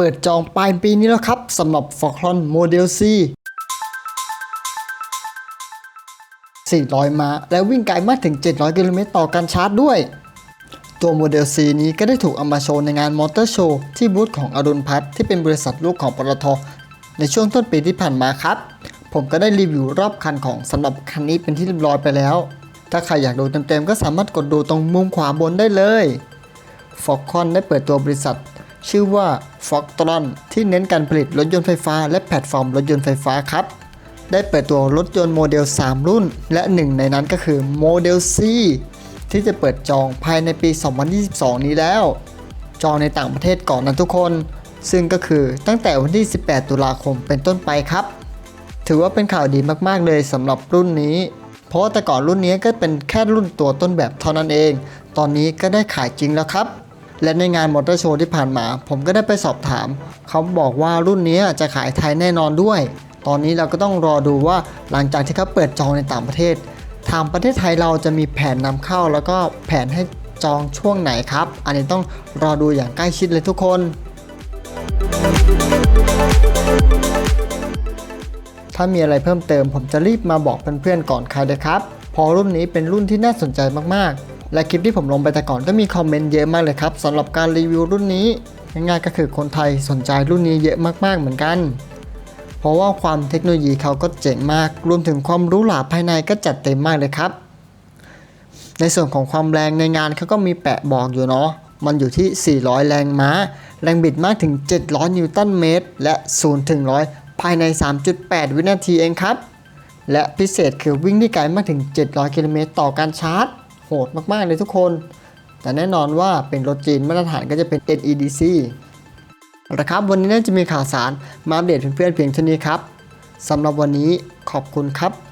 เปิดจองปลายปีนี้แล้วครับสำหรับ f o r c o n Model C 400 ม้า และวิ่งไกลมากถึง 700 กิโลเมตรต่อการชาร์จด้วย ตัวโมเดล C นี้ก็ได้ถูกเอามาโชว์ในงานมอเตอร์โชว์ที่บูธของอรุณพัฒน์ที่เป็นบริษัทลูกของปตทในช่วงต้นปีที่ผ่านมาครับ ผมก็ได้รีวิวรอบคันของสำหรับคันนี้เป็นที่เรียบร้อยไปแล้ว ถ้าใครอยากดูเต็มๆ ก็สามารถกดดูตรงมุมขวาบนได้เลยฟอกคอนได้เปิดตัวบริษัท ชื่อว่า f o x t r o n ที่เน้นการผลิตรถยนต์ไฟฟ้า และแพลตฟอร์มรถยนต์ไฟฟ้าครับ ได้เปิดตัวรถยนต์โมเดล 3 รุ่น และหนึ่งในนั้นก็คือโมเดล C ที่จะเปิดจองภายในปี 2022 นี้แล้ว จองในต่างประเทศก่อนนะทุกคน ซึ่งก็คือตั้งแต่วันที่ 18 ตุลาคมเป็นต้นไปครับ ถือว่าเป็นข่าวดีมากๆเลยสำหรับรุ่นนี้ เพราะว่าแต่ก่อนรุ่นนี้ก็เป็นแค่รุ่นตัวต้นแบบเท่านั้นเอง ตอนนี้ก็ได้ขายจริงแล้วครับ และในงานมอเตอร์โชว์ที่ผ่านมา ผมก็ได้ไปสอบถาม เขาบอกว่ารุ่นนี้จะขายไทยแน่นอนด้วย ตอนนี้เราก็ต้องรอดูว่าหลังจากที่เขาเปิดจองในต่างประเทศ ทางประเทศไทยเราจะมีแผนนำเข้า แล้วก็แผนให้จองช่วงไหนครับ อันนี้ต้องรอดูอย่างใกล้ชิดเลยทุกคน ถ้ามีอะไรเพิ่มเติม ผมจะรีบมาบอกเพื่อนๆก่อนใครเลยครับเพอรุ่นนี้เป็นรุ่นที่น่าสนใจมากๆ และคลิปที่ผมลงไปแต่ก่อนก็มีคอมเมนต์เยอะมากเลยครับสำหรับการรีวิวรุ่นนี้ง่ายๆก็คือคนไทยสนใจรุ่นนี้เยอะมากๆเหมือนกัน เพราะว่าความเทคโนโลยีเขาก็เจ๋งมาก รวมถึงความรู้หลาภายในก็จัดเต็มมากเลยครับ ในส่วนของความแรงในงานเขาก็มีแปะบอกอยู่เนาะ มันอยู่ที่ 400 แรงม้า แรงบิดมากถึง 700 นิวตันเมตร และ 0 ถึง 100 ภายใน 3.8 วินาทีเองครับ และพิเศษคือวิ่งได้ไกลมากถึง 700 กิโลเมตรต่อการชาร์จ โหดมากๆเลยทุกคน แต่แน่นอนว่าเป็นรถจีนมาตรฐานก็จะเป็น NEDC นะครับวันนี้น่าจะมีข่าวสารมาอัปเดตเพื่อนๆเพียงเท่านี้ครับสำหรับวันนี้ขอบคุณครับ